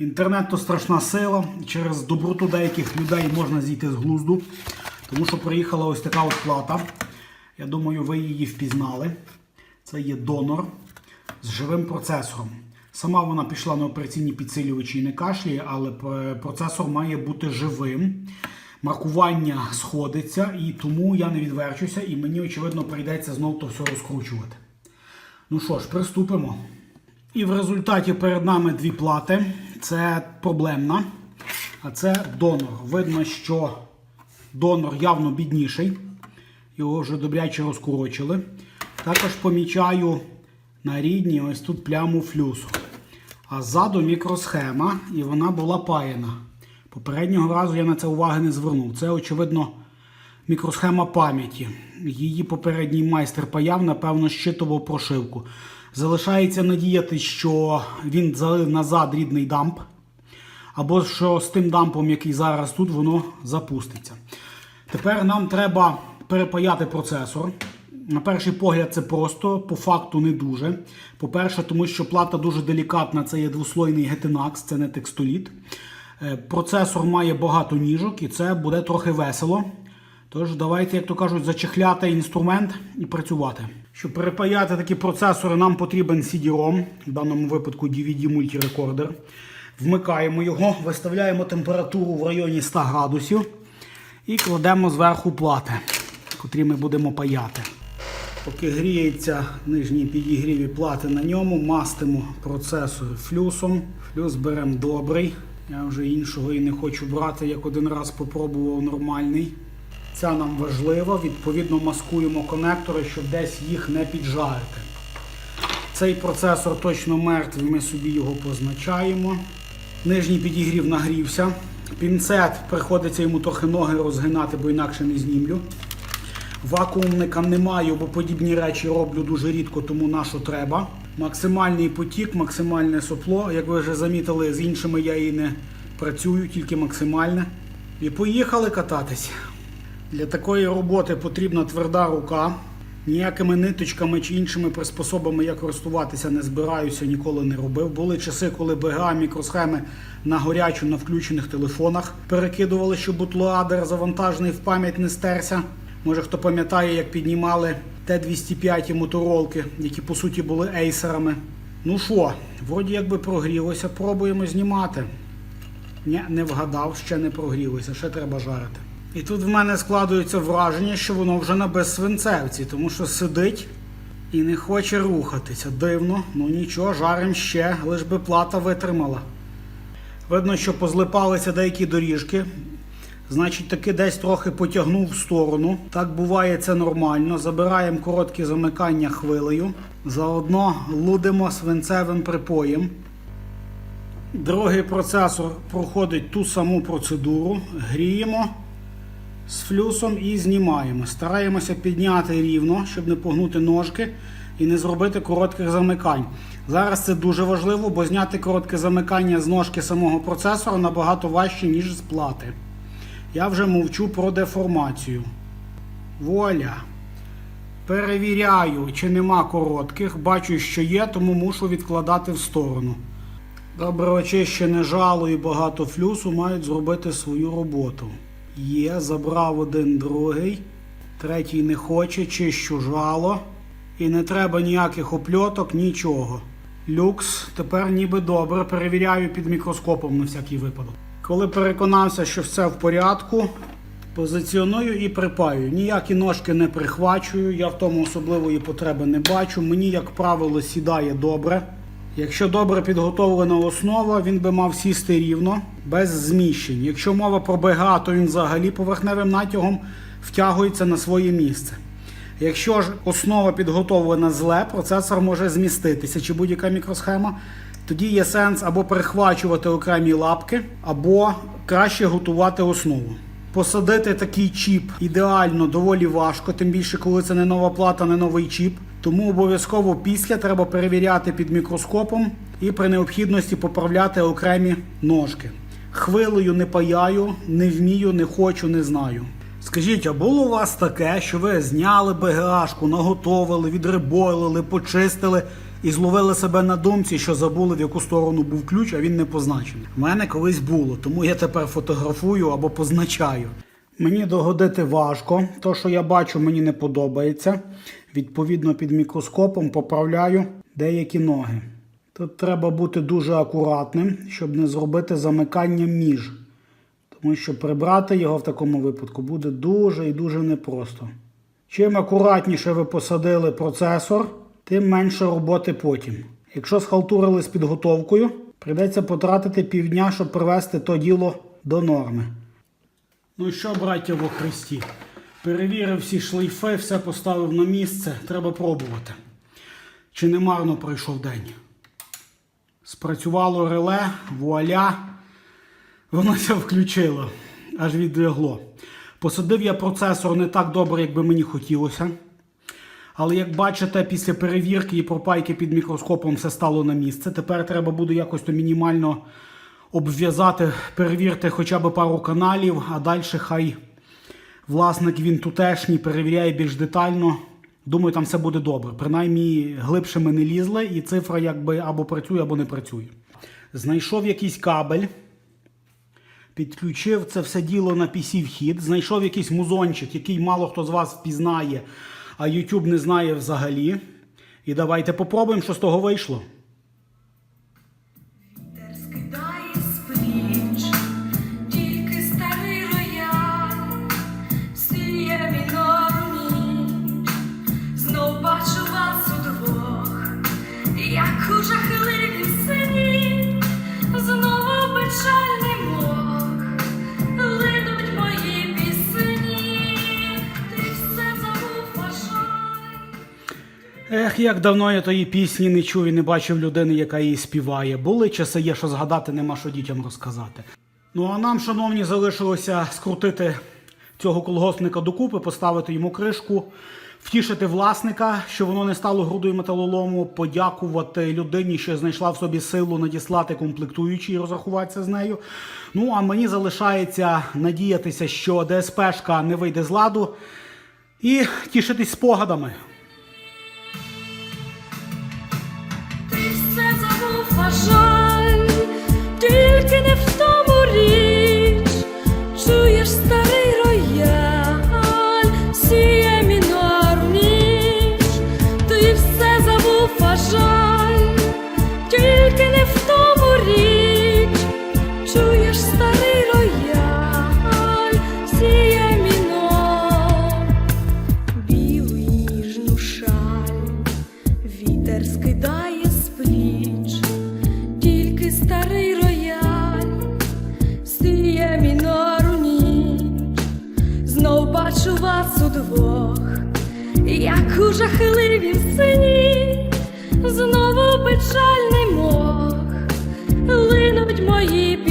Інтернет то страшна сила. Через доброту деяких людей можна зійти з глузду. Тому що приїхала ось така от плата. Я думаю, ви її впізнали. Це є донор з живим процесором. Сама вона пішла на операційні підсилювачі і не кашляє, але процесор має бути живим. Маркування сходиться, і тому я не відверчуся, і мені, очевидно, прийдеться знову то все розкручувати. Ну що ж, приступимо. І в результаті перед нами дві плати. Це проблемна, а це донор. Видно, що донор явно бідніший. Його вже добряче розкорочили. Також помічаю на рідній ось тут пляму флюсу. А ззаду мікросхема, і вона була паяна. Попереднього разу я на це уваги не звернув. Це, очевидно, мікросхема пам'яті. Її попередній майстер паяв, напевно, щитував прошивку. Залишається надіяти, що він залив назад рідний дамп, або що з тим дампом, який зараз тут, воно запуститься. Тепер нам треба перепаяти процесор. На перший погляд, це просто, по факту не дуже. По-перше, тому що плата дуже делікатна, це є двослойний Getinax, це не текстоліт. Е, Процесор має багато ніжок і це буде трохи весело. Тож давайте, як то кажуть, зачехляти інструмент і працювати. Щоб перепаяти такі процесори, нам потрібен CD-ROM, в даному випадку DVD мультирекордер. Вмикаємо його, виставляємо температуру в районі 100 градусів і кладемо зверху плати, котрі ми будемо паяти. Поки гріється нижній підігріві плати на ньому, мастимо процесор флюсом. Флюс беремо добрий. Я вже іншого і не хочу брати, як один раз попробував нормальний. Ця нам важлива, відповідно маскуємо конектори, щоб десь їх не піджарити. Цей процесор точно мертвий, ми собі його позначаємо. Нижній підігрів нагрівся. Пінцет приходиться йому трохи ноги розгинати, бо інакше не знімлю. Вакуумника не маю, бо подібні речі роблю дуже рідко, тому на що треба. Максимальний потік, максимальне сопло. Як ви вже замітили, з іншими я і не працюю, тільки максимальне. І поїхали кататись. Для такої роботи потрібна тверда рука. Ніякими ниточками чи іншими приспособами я користуватися не збираюся, ніколи не робив. Були часи, коли БГА мікросхеми на горячу на включених телефонах перекидували, щоб бутлоадер завантажений в пам'ять не стерся. Може хто пам'ятає, як піднімали Т-205 моторолки, які по суті були ейсерами. Ну що, вроді якби прогрілося, пробуємо знімати. Ні, не вгадав, ще не прогрілося, ще треба жарити. І тут в мене складується враження, що воно вже на безсвинцевці, тому що сидить і не хоче рухатися. Дивно, ну нічого, жарим ще, лиш би плата витримала. Видно, що позлипалися деякі доріжки. Значить, таки десь трохи потягнув в сторону. Так буває, це нормально. Забираємо короткі замикання хвилею. Заодно лудимо свинцевим припоєм. Другий процесор проходить ту саму процедуру. Гріємо з флюсом і знімаємо. Стараємося підняти рівно, щоб не погнути ножки і не зробити коротких замикань. Зараз це дуже важливо, бо зняти коротке замикання з ножки самого процесора набагато важче, ніж з плати. Я вже мовчу про деформацію. Вуаля. Перевіряю, чи нема коротких. Бачу, що є, тому мушу відкладати в сторону. Добре очищене жало і багато флюсу мають зробити свою роботу. Є, забрав один другий. Третій не хоче, чищу жало. І не треба ніяких опльоток, нічого. Люкс, тепер ніби добре. Перевіряю під мікроскопом на всякий випадок. Коли переконався, що все в порядку, позиціоную і припаю. Ніякі ножки не прихвачую, я в тому особливої потреби не бачу. Мені, як правило, сідає добре. Якщо добре підготовлена основа, він би мав сісти рівно, без зміщень. Якщо мова про БГА, то він взагалі поверхневим натягом втягується на своє місце. Якщо ж основа підготовлена зле, процесор може зміститися чи будь-яка мікросхема. Тоді є сенс або перехвачувати окремі лапки, або краще готувати основу. Посадити такий чіп ідеально доволі важко, тим більше, коли це не нова плата, не новий чіп. Тому обов'язково після треба перевіряти під мікроскопом і при необхідності поправляти окремі ножки. Хвилею не паяю, не вмію, не хочу, не знаю. Скажіть, а було у вас таке, що ви зняли БГАшку, наготовили, відрибойлили, почистили і зловили себе на думці, що забули, в яку сторону був ключ, а він не позначений. У мене колись було, тому я тепер фотографую або позначаю. Мені догодити важко, то, що я бачу, мені не подобається. Відповідно, під мікроскопом поправляю деякі ноги. Тут треба бути дуже акуратним, щоб не зробити замикання між. Тому що прибрати його в такому випадку буде дуже і дуже непросто. Чим акуратніше ви посадили процесор, тим менше роботи потім. Якщо схалтурили з підготовкою, прийдеться потратити півдня, щоб привести то діло до норми. Ну що, браття во Христі, перевірив всі шлейфи, все поставив на місце, треба пробувати. Чи не марно пройшов день? Спрацювало реле, вуаля, воно це включило, аж відлягло. Посадив я процесор не так добре, як би мені хотілося. Але як бачите, після перевірки і пропайки під мікроскопом все стало на місце. Тепер треба буде якось то мінімально обв'язати, перевірити хоча б пару каналів, а далі хай власник він тутешній перевіряє більш детально. Думаю, там все буде добре. Принаймні, глибше ми не лізли, і цифра якби або працює, або не працює. Знайшов якийсь кабель, підключив це все діло на PC вхід, знайшов якийсь музончик, який мало хто з вас впізнає, а YouTube не знає взагалі. І давайте попробуємо, що з того вийшло. Ех, як давно я тої пісні не чув і не бачив людини, яка її співає. Були часи є, що згадати, нема що дітям розказати. Ну а нам, шановні, залишилося скрутити цього колгоспника докупи, поставити йому кришку, втішити власника, що воно не стало грудою металолому, подякувати людині, що знайшла в собі силу надіслати комплектуючі і розрахуватися з нею. Ну а мені залишається надіятися, що ДСПшка не вийде з ладу, і тішитись спогадами. як у жахливім сині, знову печальний мох линуть мої.